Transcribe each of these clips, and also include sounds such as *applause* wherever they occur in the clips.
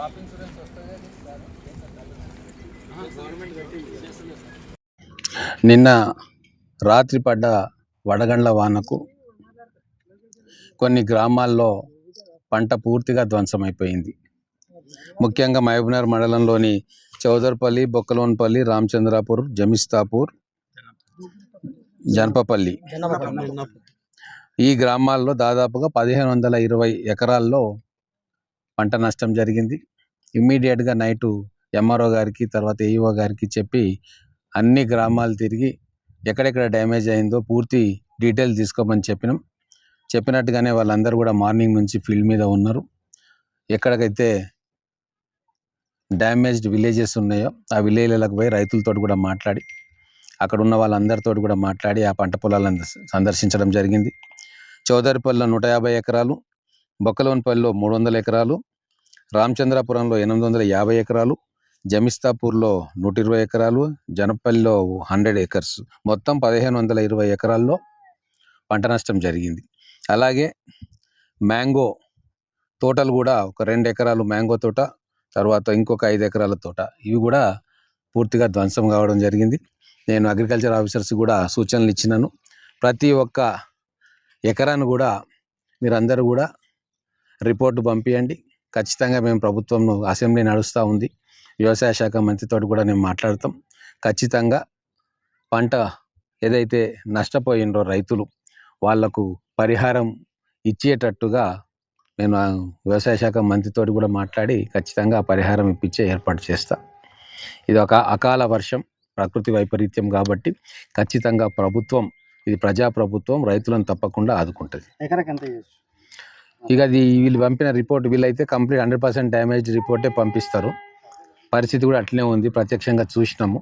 Crop insurance వస్తుంది నిన్న రాత్రి పడ్డ వడగండ్ల వానకు కొన్ని గ్రామాల్లో పంట పూర్తిగా ధ్వంసమైపోయింది. ముఖ్యంగా మహబూబ్నగర్ మండలంలోని చౌదర్పల్లి బొక్కలోన్పల్లి రామచంద్రాపూర్ జమిస్తాపూర్ జనపపల్లి. ఈ గ్రామాల్లో దాదాపుగా పదిహేను వందల ఇరవై ఎకరాల్లో పంట నష్టం జరిగింది. ఇమ్మీడియట్గా నైటు ఎంఆర్ఓ గారికి తర్వాత ఏఈఓ గారికి చెప్పి అన్ని గ్రామాలు తిరిగి ఎక్కడెక్కడ డ్యామేజ్ అయిందో పూర్తి డీటెయిల్ తీసుకోమని చెప్పినాం. చెప్పినట్టుగానే వాళ్ళందరూ కూడా మార్నింగ్ నుంచి ఫీల్డ్ మీద ఉన్నారు. ఎక్కడికైతే డ్యామేజ్డ్ విలేజెస్ ఉన్నాయో ఆ విలేజ్లకు పోయి రైతులతో కూడా మాట్లాడి అక్కడ ఉన్న వాళ్ళందరితో కూడా మాట్లాడి ఆ పంట పొలాలను సందర్శించడం జరిగింది. చౌదరిపల్లిలో నూట యాభై ఎకరాలు బొక్కలోనిపల్లిలో మూడు వందల ఎకరాలు రామచంద్రాపురంలో ఎనిమిది వందల యాభై ఎకరాలు జమిస్తాపూర్లో నూట ఇరవై ఎకరాలు జనపల్లిలో హండ్రెడ్ ఏకర్స్ మొత్తం పదిహేను వందల ఇరవై ఎకరాల్లో పంట నష్టం జరిగింది. అలాగే మ్యాంగో తోటలు కూడా ఒక రెండు ఎకరాలు మ్యాంగో తోట తర్వాత ఇంకొక ఐదు ఎకరాల తోట. ఇవి కూడా పూర్తిగా ధ్వంసం కావడం జరిగింది. నేను అగ్రికల్చర్ ఆఫీసర్స్ కూడా సూచనలు ఇచ్చినాను. ప్రతి ఒక్క ఎకరాను కూడా మీరందరూ కూడా రిపోర్టు పంపించండి ఖచ్చితంగా మేము ప్రభుత్వం అసెంబ్లీ నడుస్తూ ఉంది. వ్యవసాయ శాఖ మంత్రితో కూడా మేము మాట్లాడతాం. ఖచ్చితంగా పంట ఏదైతే నష్టపోయిండ్రో రైతులు వాళ్ళకు పరిహారం ఇచ్చేటట్టుగా నేను వ్యవసాయ శాఖ మంత్రితో కూడా మాట్లాడి ఖచ్చితంగా పరిహారం ఇప్పించే ఏర్పాటు చేస్తా. ఇది ఒక అకాల వర్షం ప్రకృతి వైపరీత్యం కాబట్టి ఖచ్చితంగా ప్రభుత్వం ఇది ప్రజాప్రభుత్వం రైతులను తప్పకుండా ఆదుకుంటుంది. ఎంత చేయొచ్చు? ఇక అది వీళ్ళు పంపిన రిపోర్ట్ వీళ్ళైతే కంప్లీట్ హండ్రెడ్ పర్సెంట్ డ్యామేజ్ రిపోర్టే పంపిస్తారు. పరిస్థితి కూడా అట్లనే ఉంది ప్రత్యక్షంగా చూసినాము.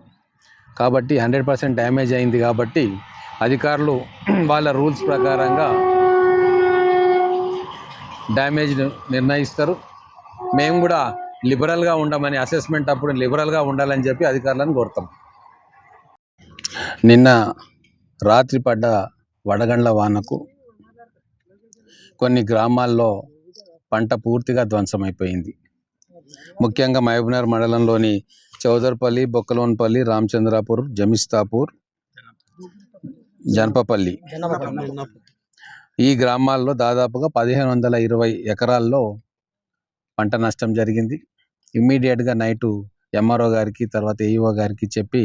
కాబట్టి హండ్రెడ్ పర్సెంట్ డ్యామేజ్ అయింది కాబట్టి అధికారులు *clears throat* వాళ్ళ రూల్స్ ప్రకారంగా డ్యామేజ్ నిర్ణయిస్తారు. మేము కూడా లిబరల్గా ఉండమని అసెస్మెంట్ అప్పుడు లిబరల్గా ఉండాలని చెప్పి అధికారులను కోరుతాం. నిన్న రాత్రి పడ్డ వడగండ్ల వానకు కొన్ని గ్రామాల్లో పంట పూర్తిగా ధ్వంసమైపోయింది. ముఖ్యంగా మహబూబ్నగర్ మండలంలోని చౌదర్పల్లి బొక్కలోన్పల్లి రామచంద్రాపూర్ జమిస్తాపూర్ జనపపల్లి. ఈ గ్రామాల్లో దాదాపుగా పదిహేను వందల ఇరవై ఎకరాల్లో పంట నష్టం జరిగింది. ఇమ్మీడియట్గా నైటు ఎంఆర్ఓ గారికి తర్వాత ఏఈఓ గారికి చెప్పి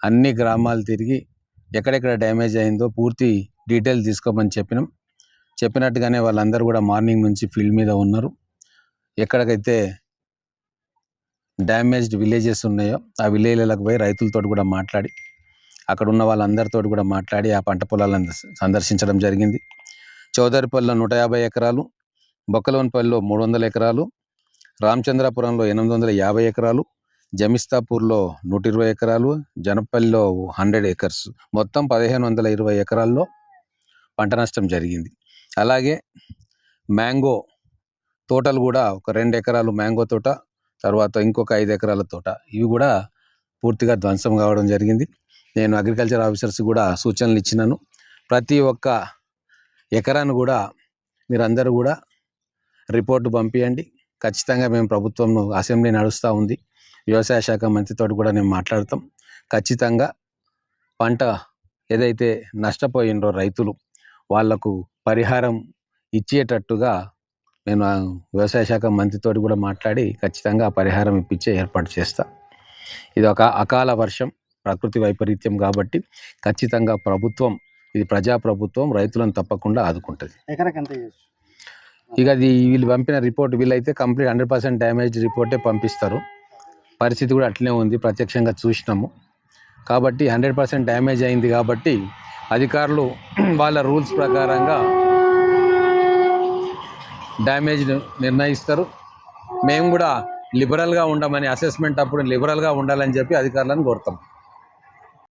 అన్ని గ్రామాలు తిరిగి ఎక్కడెక్కడ డ్యామేజ్ అయిందో పూర్తి డీటెయిల్ తీసుకోమని చెప్పినాం. చెప్పినట్టుగానే వాళ్ళందరూ కూడా మార్నింగ్ నుంచి ఫీల్డ్ మీద ఉన్నారు. ఎక్కడికైతే డ్యామేజ్డ్ విలేజెస్ ఉన్నాయో ఆ విలేజ్లకు పోయి రైతులతో కూడా మాట్లాడి అక్కడ ఉన్న వాళ్ళందరితో కూడా మాట్లాడి ఆ పంట పొలాలను సందర్శించడం జరిగింది. చౌదరిపల్లిలో నూట యాభై ఎకరాలు బొక్కలోన్పల్లిలో మూడు వందల ఎకరాలు రామచంద్రాపురంలో ఎనిమిది వందల యాభై ఎకరాలు జమిస్తాపూర్లో నూట ఇరవై ఎకరాలు జనపల్లిలో హండ్రెడ్ ఏకర్స్ మొత్తం పదిహేను వందల ఇరవై ఎకరాల్లో పంట నష్టం జరిగింది. అలాగే మ్యాంగో తోటలు కూడా ఒక రెండు ఎకరాలు మ్యాంగో తోట తర్వాత ఇంకొక ఐదు ఎకరాల తోట. ఇవి కూడా పూర్తిగా ధ్వంసం కావడం జరిగింది. నేను అగ్రికల్చర్ ఆఫీసర్స్ కూడా సూచనలు ఇచ్చినాను. ప్రతి ఒక్క ఎకరాను కూడా మీరందరూ కూడా రిపోర్టు పంపించండి ఖచ్చితంగా మేము ప్రభుత్వం అసెంబ్లీ నడుస్తూ ఉంది. వ్యవసాయ శాఖ మంత్రితో కూడా నేను మాట్లాడతాం. ఖచ్చితంగా పంట ఏదైతే నష్టపోయిండ్రో రైతులు వాళ్ళకు పరిహారం ఇచ్చేటట్టుగా నేను వ్యవసాయ శాఖ మంత్రితో కూడా మాట్లాడి ఖచ్చితంగా పరిహారం ఇప్పించే ఏర్పాటు చేస్తా. ఇది ఒక అకాల వర్షం ప్రకృతి వైపరీత్యం కాబట్టి ఖచ్చితంగా ప్రభుత్వం ఇది ప్రజాప్రభుత్వం రైతులను తప్పకుండా ఆదుకుంటుంది. ఇక అది వీళ్ళు పంపిన రిపోర్ట్ వీళ్ళైతే కంప్లీట్ హండ్రెడ్ పర్సెంట్ డ్యామేజ్ రిపోర్టే పంపిస్తారు. పరిస్థితి కూడా అట్లనే ఉంది ప్రత్యక్షంగా చూసినాము. కాబట్టి హండ్రెడ్ పర్సెంట్ డ్యామేజ్ అయింది కాబట్టి అధికారులు వాళ్ళ రూల్స్ ప్రకారంగా డ్యామేజ్ నిర్ణయిస్తారు. మేము కూడా లిబరల్గా ఉండమని అసెస్మెంట్ అప్పుడు లిబరల్గా ఉండాలని చెప్పి అధికారులను కోరుతాం.